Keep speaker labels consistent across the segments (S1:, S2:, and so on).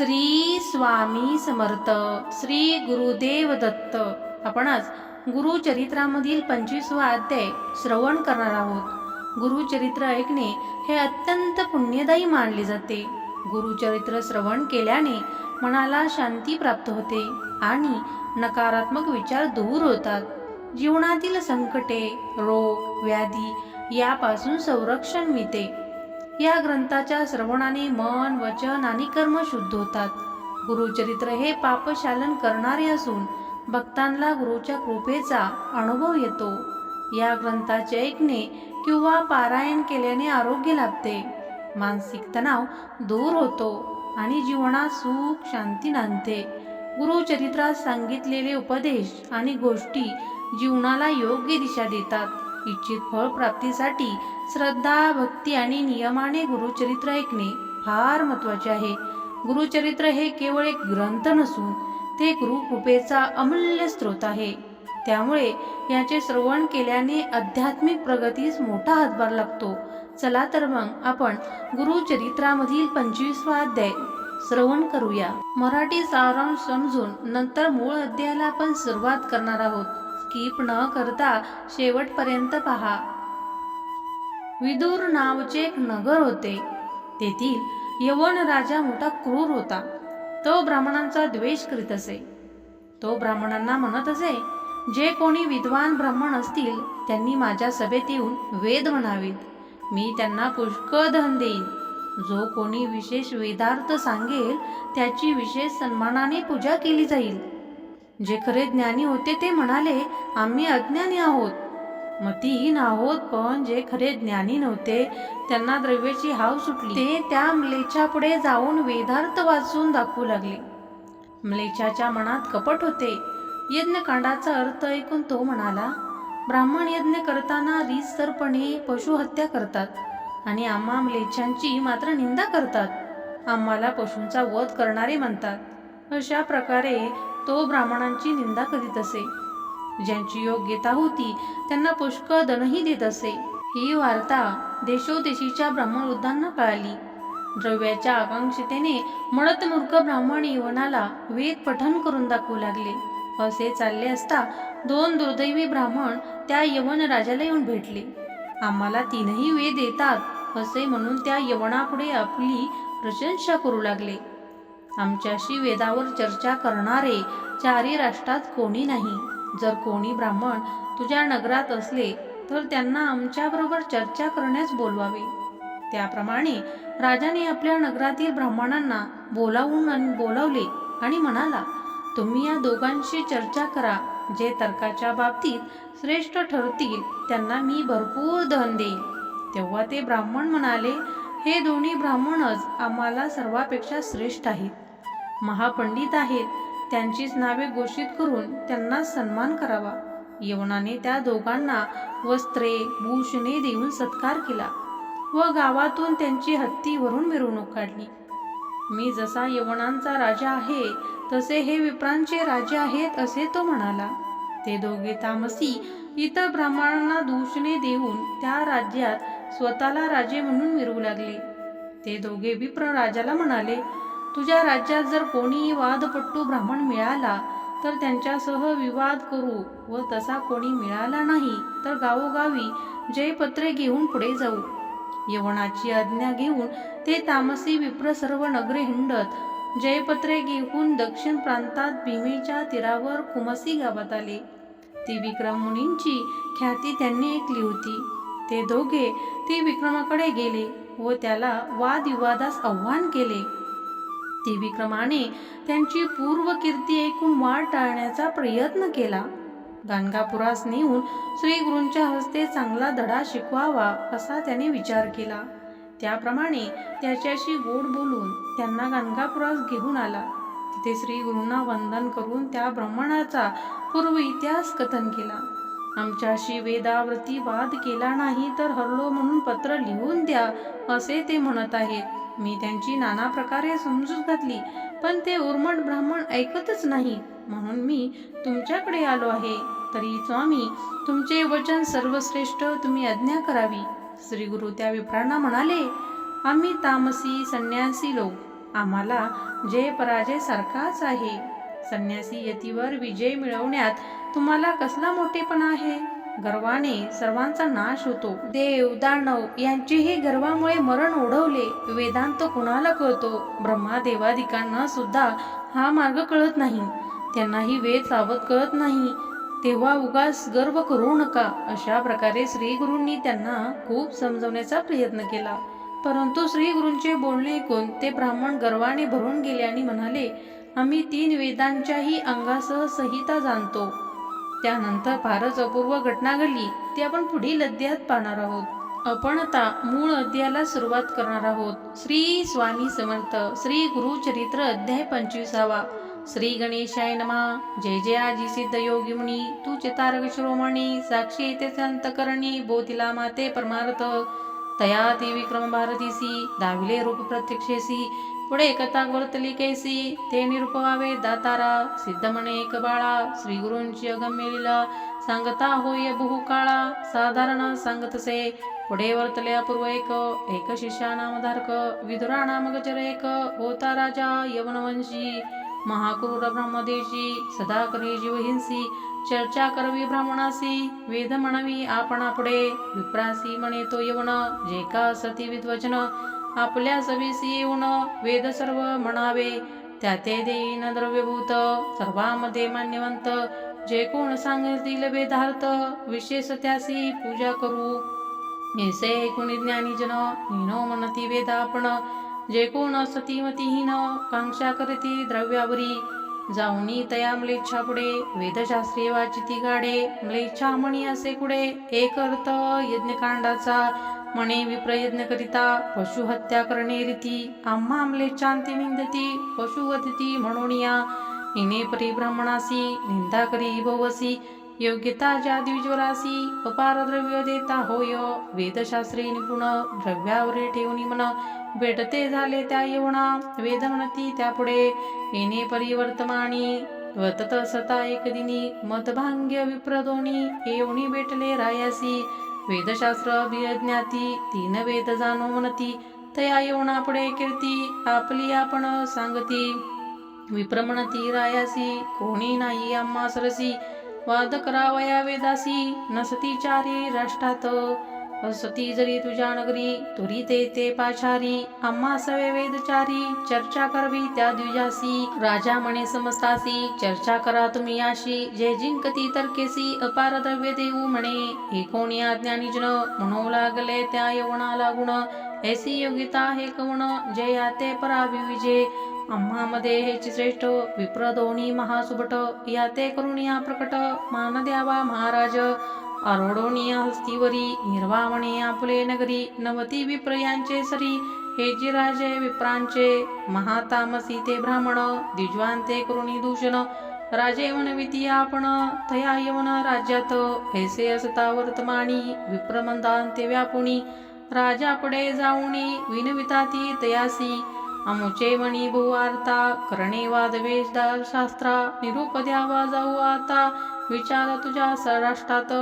S1: श्री स्वामी समर्थ श्री गुरुदेव दत्त. आपण आज गुरुचरित्रामधील पंचवीसवा अध्याय श्रवण करणार आहोत. गुरुचरित्र ऐकणे हे अत्यंत पुण्यदायी मानले जाते. गुरुचरित्र श्रवण केल्याने मनाला शांती प्राप्त होते आणि नकारात्मक विचार दूर होतात. जीवनातील संकटे रोग व्याधी यापासून संरक्षण मिळते. या ग्रंथाच्या श्रवणाने मन वचन आणि कर्म शुद्ध होतात. गुरुचरित्र हे पापशालन करणारे असून भक्तांना गुरुच्या कृपेचा अनुभव येतो. या ग्रंथाचे ऐकणे किंवा पारायण केल्याने आरोग्य लाभते. मानसिक तणाव दूर होतो आणि जीवनात सुख शांती नांदते. गुरुचरित्रात सांगितलेले उपदेश आणि गोष्टी जीवनाला योग्य दिशा देतात. इच्छित फळ प्राप्तीसाठी श्रद्धा भक्ती आणि नियमाने गुरुचरित्र ऐकणे फार महत्त्वाचे आहे. गुरुचरित्र हे केवळ एक ग्रंथ नसून ते गुरुकृपेचा अमूल्य स्रोत आहे. त्यामुळे याचे श्रवण केल्याने आध्यात्मिक प्रगतीस मोठा हातभार लागतो. चला तर मग आपण गुरुचरित्रामधील पंचवीसवा अध्याय श्रवण करूया. मराठी सारांश समजून नंतर मूळ अध्यायाला आपण सुरुवात करणार आहोत. स्किप न करता शेवटपर्यंत पहा. विदूर नावचे एक नगर होते. तेथील यवन राजा मोठा क्रूर होता. तो ब्राह्मणांचा द्वेष करीत असे. तो ब्राह्मणांना म्हणत असे जे कोणी विद्वान ब्राह्मण असतील त्यांनी माझ्या सभेत येऊन वेद म्हणावेत. मी त्यांना पुष्कळ धन देईन. जो कोणी विशेष वेदार्थ सांगेल त्याची विशेष सन्मानाने पूजा केली जाईल. जे खरे ज्ञानी होते ते म्हणाले आम्ही अज्ञानी आहोत. मतीहीन आहोत पण जे खरे ज्ञानी नव्हते त्यांना द्रव्याची हाव सुटली. ते त्या म्लेच्छा पुढे जाऊन वेदार्थ वाचून दाखवू लागले. म्लेच्छाच्या मनात कपट होते. यज्ञकांडाचा अर्थ ऐकून तो म्हणाला ब्राह्मण यज्ञ करताना रीतसरपणे पशुहत्या करतात आणि आम्हा म्लेच्छांची मात्र निंदा करतात. आम्हाला पशूंचा वध करणारे म्हणतात. अशा प्रकारे तो ब्राह्मणांची निंदा करीत असे. ज्यांची योग्यता होती त्यांना पुष्कळ धनही देत असे. ही वार्ता देशोदेशीच्या ब्राह्मणवृद्धांना कळाली. द्रव्याच्या आकांक्षतेने मळतमूर्ख ब्राह्मण यवनाला वेद पठन करून दाखवू लागले. असे चालले असता दोन दुर्दैवी ब्राह्मण त्या यवन राजाला येऊन भेटले. आम्हाला तीनही वेद येतात असे म्हणून त्या यवनापुढे आपली प्रशंसा करू लागले. आमच्याशी वेदावर चर्चा करणारे चारी राष्ट्रात कोणी नाही. जर कोणी ब्राह्मण तुझ्या नगरात असले तर त्यांना आमच्याबरोबर चर्चा करण्यास बोलवावे. त्याप्रमाणे राजाने आपल्या नगरातील ब्राह्मणांना बोलावून बोलावले आणि म्हणाला तुम्ही या दोघांशी चर्चा करा. जे तर्काच्या बाबतीत श्रेष्ठ ठरतील त्यांना मी भरपूर धन देईन. तेव्हा ते ब्राह्मण म्हणाले हे दोन्ही ब्राह्मणच आम्हाला सर्वापेक्षा श्रेष्ठ आहेत. महापंडित आहेत. त्यांचीच नावे घोषित करून त्यांना सन्मान करावा. यवनाने त्या दोघांना वस्त्रे भूषणे देऊन सत्कार केला व गावातून त्यांची हत्तीवरून मिरवणूक काढली. मी जसा यवनांचा राजा आहे तसे हे विप्रांचे राजे आहेत असे तो म्हणाला. ते दोघे तामसी इतर ब्राह्मणांना दूषणे देऊन त्या राज्यात स्वतःला राजे म्हणून मिरवू लागले. ते दोघे विप्र राजाला म्हणाले तुझ्या राज्यात जर कोणी वादपट्टू ब्राह्मण मिळाला तर त्यांच्यासह विवाद करू व तसा कोणी मिळाला नाही तर गावोगावी जयपत्रे घेऊन पुढे जाऊ. यवनाची आज्ञा घेऊन ते तामसी विप्र सर्व नगरे हिंडत जयपत्रे घेऊन दक्षिण प्रांतात भीमेच्या तीरावर कुमसी गावात आले. ती विक्रम मुनींची ख्याती त्यांनी ऐकली होती. ते दोघे ती विक्रमाकडे गेले व त्याला वादविवादास आव्हान केले. ती विक्रमाने त्यांची पूर्व कीर्ती ऐकून वाट टाळण्याचा प्रयत्न केला. गाणगापुरास नेऊन श्री गुरूंच्या हस्ते चांगला धडा शिकवावा असा त्याने विचार केला. त्याप्रमाणे त्याच्याशी गोड बोलून त्यांना गाणगापुरास घेऊन आला. तिथे श्री गुरूंना वंदन करून त्या ब्राह्मणाचा पूर्व इतिहास कथन केला. आमच्याशी वेदावरती वाद केला नाही तर हरलो म्हणून पत्र लिहून द्या असे ते म्हणत आहेत मी त्यांची नाना प्रकारे समजूत घातली पण ते उर्मट ब्राह्मण ऐकतच नाही. म्हणून मी तुमच्याकडे आलो आहे. तरी स्वामी तुमचे वचन सर्वश्रेष्ठ तुम्ही आज्ञा करावी. श्री गुरु त्या विप्रांना म्हणाले आम्ही तामसी संन्यासी लोक. आम्हाला जय पराजय सारखाच आहे. संन्यासी यतीवर विजय मिळवण्यात तुम्हाला कसला मोठेपणा आहे? गर्वाने सर्वांचा नाश होतो. देव दानव यांचेही गर्वामुळे मरण ओढवले. वेदांत कुणाला कळतो? ब्रह्मादेवाधिकांना सुद्धा हा मार्ग कळत नाही. त्यांनाही वेद सावध कळत नाही. तेव्हा उगाच गर्व करू नका. अशा प्रकारे श्री गुरूंनी त्यांना खूप समजवण्याचा प्रयत्न केला. परंतु श्री गुरूंचे बोलणे ऐकून ते ब्राह्मण गर्वाने भरून गेले आणि म्हणाले आम्ही तीन वेदांच्याही अंगासह संहिता जाणतो. त्यानंतर फारच अपूर्व घटना घडली ती आपण पुढील अध्यायात पाहणार आहोत. आपण आता मूळ अध्यायाला सुरुवात करणार आहोत. श्री स्वामी समर्थ श्री गुरु चरित्र अध्याय पंचवीसावा. श्री गणेशाय नमा. जय जय आजी सिद्ध योगी मुनी. तू चितारक शिरोमणी साक्षी येते अंतकरणी बोधिला माते परमार्थ. तया ती विक्रम भारतीसी दाविले रूप प्रत्यक्षेसी. पुढे कथा वर्तली कैसी ते निरुपवावे दातारा सिद्धमणे एक बाळा श्री गुरूंची अगम्य लिला सांगता होय बहु काळा साधारण सांगतसे पुढे वर्तले अपूर्व एक एक शिष्या नामधारक विदुरा नाम गजर एक होता राजा यवनवंशी महाक्रूर ब्रह्मदेशी सदा करी जीवहिंसी चर्चा करवी ब्राह्मणासी वेद म्हणवी आपणा पुढे विप्रासी म्हणे तो यवन जे का सती विद्वचन आपल्या सवीसी येऊन वेद सर्व म्हणावे. त्या ते देईन द्रव्यभूत सर्वांमध्ये मान्यवंत. जे कोण सांगतील वेदार्थ विशेष त्यासी पूजा करू. निसे कुणी ज्ञानी जन हिनो म्हणती वेद आपण जे कोण सतीमतीहीन कांक्षा करती द्रव्यावरी. जाऊनी तया म्लेच्छा पुढे वेदशास्त्रीय वाचिती गाडे म्लेच्छा म्हणी असे कुडे एक अर्थ यज्ञकांडाचा. म्हणे विप्रयत्न करिता पशु हत्या करणे रीती आम्हा म्लेच्छांती निंदती पशुवदती म्हणून या. इने परिब्राह्मणासी निंदा करी भवसी योग्यता ज्या द्विज्वरासी अपार द्रव्य देता होय. वेदशास्त्री निपुण द्रव्यावरी ठेवणी मन भेटते झाले त्या येवणा वेद म्हणती त्यापुढे. येणे परिवर्तमानी वतत सता एक दिनी मतभांग्य विप्रदोनी येवणी भेटले रायासी. वेदशास्त्र अभियज्ञाती तीन वेद जाणो म्हणती तया येवणापुढे कीर्ती आपली आपण सांगती. विप्रमणती रायासी कोणी नाही आम्हा सरसी. वाद करावया वेदासी नसती चारी राष्ट्रात. असती जरी तुझ्या नगरी तुरी ते ते पाचारी आम्हा सवे वेदचारी चर्चा करवी त्या द्विजासी. राजा म्हणे समस्तासी चर्चा करा तुम्ही याशी जे जिंकती तर्केसी अपार द्रव्य देऊ म्हणे. हे कोणी अज्ञानी जन म्हणू लागले त्या येवणा लागुण ऐसी योगिता हे कवण जे याते परावी विजय आम्हामध्ये हे श्रेष्ठ विप्र दोन्ही या याते करुणिया प्रकट मान द्यावा महाराज. आरोडोनिया हस्तीवरी निर्वावणे आपले नगरी नवती विप्र यांचे सरी हे जी राजे विप्रांचे महातामसी ते ब्राह्मण द्विजवांते करुणी दूषण राजे म्हणविती आपण तया यवन राज्यात हेसे असता वर्तमानी विप्रमंदांते व्यापुणी राजा पुढे जाऊनी विनविता ती तयासी अमुचे मणी भुवार्ता करणे वादवेश शास्त्रा निरूप द्यावा जाऊ आता विचार तुझ्या सराष्ट्रात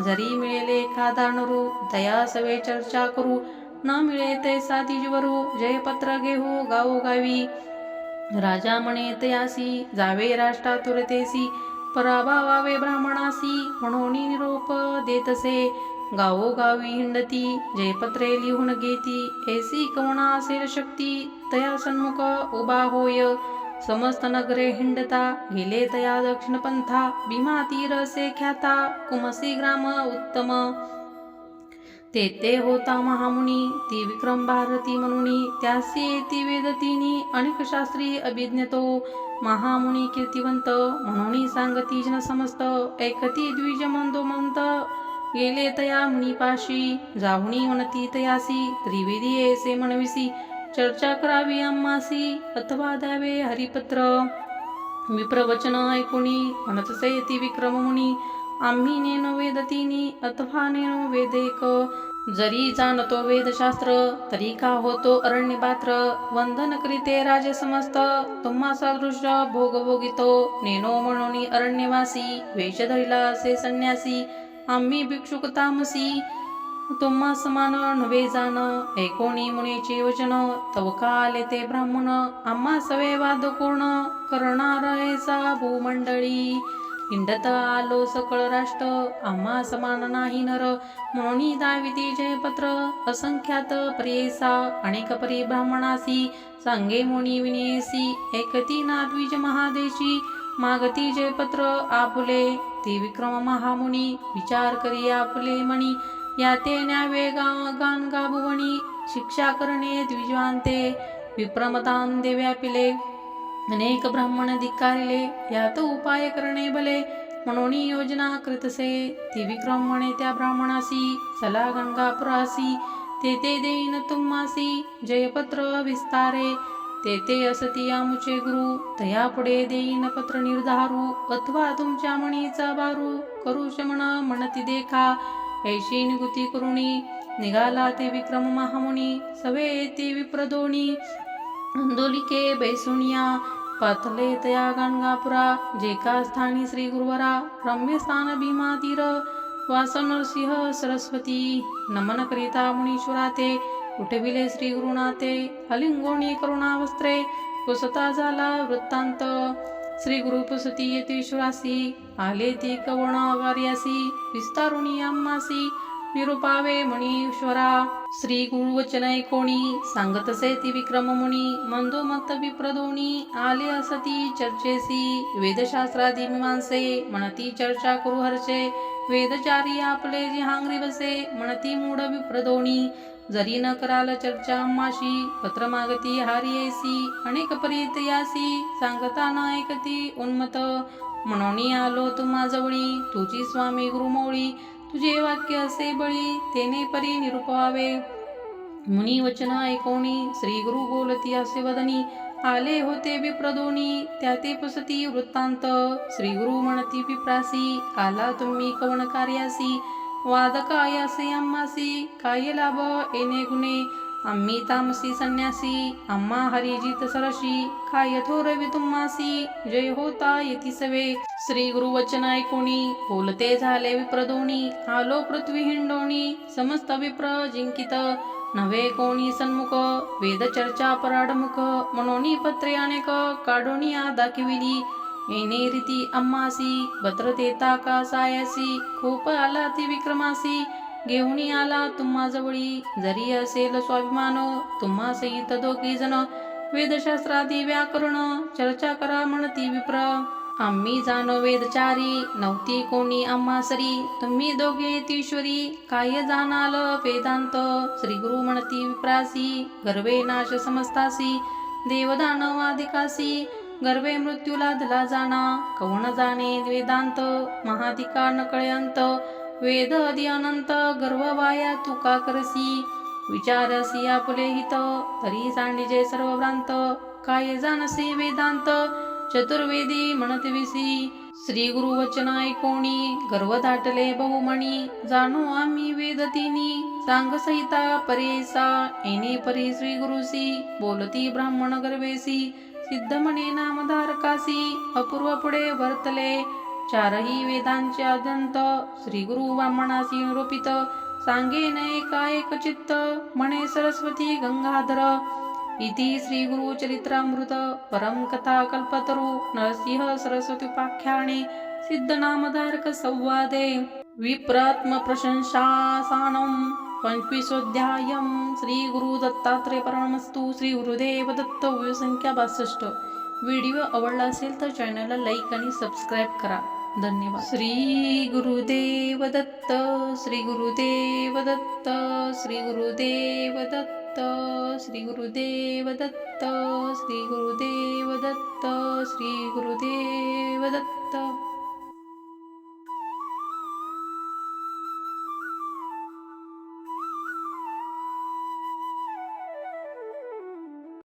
S1: जरी मिळेले एखादा नरू दया सवे चर्चा करू. न मिळे ते साधीजवरू जयपत्र घेऊ गावोगावी राजा म्हणे तयासी जावे राष्ट्रातुरतेसी पराभावावे ब्राह्मणासी म्हणून निरोप देतसे. गावोगावी हिंडती जयपत्रे लिहून घेती. ऐसी कवणा असेल शक्ती तया सन्मुख उभा होय. समस्त नगरे हिंडता गेले तया दक्षिण पंथा भीमा तीरसे ख्याता कुमसी ग्राम उत्तम. तेथे होता महामुनी ती विक्रम भारती म्हणूनी त्यासी ती वेदतीनी अनेक शास्त्री अभिज्ञतो. महामुनी कीर्तिवंत म्हणून सांगती जन समस्त ऐकती द्विज मंदोमंत गेले तया मुनिपाशी जाहुनी म्हणती तयासी त्रिवेदी ऐसे म्हणविसी चर्चा करावी आम्हासी अथवा द्यावे हरिपत्र. विप्रवचन ऐकुणी म्हणतसे ती विक्रम मुनी. आम्ही नेनो वेदतीनी अथवा नेनो वेदेक. जरी जाणतो वेदशास्त्र तरी का होतो अरण्य पात्र वंदन करीते राजे समस्त तुम्हा सदृश भोग भोगितो नेनो म्हणून अरण्यवासी वेश धरिला असे संन्यासी. आम्ही भिक्षुक तामसी तुम्हा समान नव्हे जाण ऐकोणी मुनीचे वचन? तव काले ते ब्राह्मण। आम्हा सवे वाद कोण? करणार ऐसा भूमंडळी हिंडत आलो सकळ राष्ट्र। आम्हा समान नाही नर। म्हणून दाविती जयपत्र। असंख्यात प्रियेसा अनेक परी ब्राह्मणासी। सांगे मुनी विनेसी एकती ना महादेशी। मागती जयपत्र आपुले। ते विक्रम महामुनी। विचार करी आपुले मणी। या ते न्यावे गा गान शिक्षा करणे द्विजवांते विप्रमतान देव्यापिले अनेक ब्राह्मण धिक्कारिले यात उपाय करणे भले म्हणून योजना कृतसे ती विक्रम म्हणे त्या ब्राह्मणासी सला गंगापुरासी ते ते देईन तुम्हासी जयपत्र विस्तारे ते ते असती आमुचे गुरु तया पुढे देईन पत्र निर्धारू अथवा तुमच्या मणीचा बारू करू शमन म्हणती देखा ऐशी निगुती करुणी निघाला ते विक्रम महामुनी सवे ते विप्रदोणी अंदोलिके बैसुनिया पातले तया गणगापुरा जेका स्थानी श्री गुरुवरा रम्य स्थान भीमा तीर वास नरसिंह सरस्वती नमन करिता मुनीश्वरा ते उठविले श्री गुरुनाथे अलिंगोणी करुणावस्त्रे कुसता झाला वृत्तांत श्री गुरुपसती येतेश्वरासी आले ती कवण कार्यासी विस्तारुणी अम्मासी निरुपावे मुनीश्वरा श्री गुरुवचन ऐकोणी सांगतसे ती विक्रम मुनी मंदोमत विप्रदोणी आले असती चर्चेसी वेदशास्त्रादी मीमांसे म्हणती चर्चा करू हर्षे वेदचारी आपले जिहांगरी बसे म्हणती मूढ विप्रदोणी जरी न कराल चर्चा माशी पत्र मागती हारियेसी अनेक परीत यासी सांगता न ऐकती उन्मत म्हणून आलो तुम्हा जवळी तुझी स्वामी गुरुमौळी तुझे वाक्य असे बळी तेने परी निरुपवावे मुनी वचन ऐकोणी श्री गुरु बोलती असे वदनी आले होते विप्रदोनी त्या ते पसती वृत्तांत. श्री गुरु म्हणती विप्रासी आला तुम्ही कवन कार्यासी वाद काय असे आम्हासी काय लाभ येणे गुणे। आम्ही तामसी संन्यासी अम्मा हरिजित सरशी काय थोरवी तुम्हासी जय होता येती सवे। श्री गुरुवचन ऐकोणी बोलते झाले विप्रदोणी आलो पृथ्वी हिंडोणी। समस्त विप्र जिंकित नवे कोणी सन्मुख। वेद चर्चा पराडमुख म्हणून पत्रे अनेक काढोणी आदा किविली। येणे रीती अम्मासी भद्र देता का सायासी खूप आला ती विक्रमासी घेऊन आला तुम्हा जवळी जरी असेल स्वाभिमान तुम्हा सहित दोघी जण. वेदशास्त्रादी व्याकरण चर्चा करा म्हणती विप्र. आम्ही जाणो वेदचारी नव्हती कोणी आम्हा सरी तुम्ही दोघे तीश्वरी काय जाणाल वेदांत? श्री गुरु म्हणती विप्रासी गर्वे नाश समस्तासी देवदानवाधिकासी. गर्वे मृत्यूला धला जाणा कवण जाणे वेदांत? महाधिका अंत. वेद अधि अनंत. गर्व वाया तुका करसी. विचारसी आपले हित. तरी सांडिजे सर्व भ्रांत काय जाणसे वेदांत? चतुर्वेदी म्हणतविसी श्री गुरु वचन ऐकोणी. गर्व दाटले बहुमणी. जाणो आम्ही वेदतिनी सांग सहिता परेसा. येणे परी श्री गुरुसी. बोलती ब्राह्मण गर्वेसी सिद्धमणी नामधारकासी अपूर्व पुढे वर्तले. चारही वेदांचे अदंत श्री गुरु ब्राह्मणासी निरूपित सांगे न एक चित्त म्हणे सरस्वती गंगाधर. इति श्री गुरु चरित्रामृत परम कथा कल्पतरु नरसिंह सरस्वती उपाख्याने सिद्ध नामधारक संवादे. विप्रात्म प्रशंसासानं पंचवीसोध्यायं श्री गुरु दत्तात्रय परमस्तू श्री गुरुदेव दत्त संख्या बासष्ट व्हिडिओ आवडला असेल तर चॅनलला लाईक आणि सबस्क्राईब करा. धन्यवाद. श्री गुरुदेव दत्त श्री गुरुदेव दत्त श्री गुरुदेव दत्त श्री गुरुदेव दत्त श्री गुरुदेव दत्त श्री गुरुदेव दत्त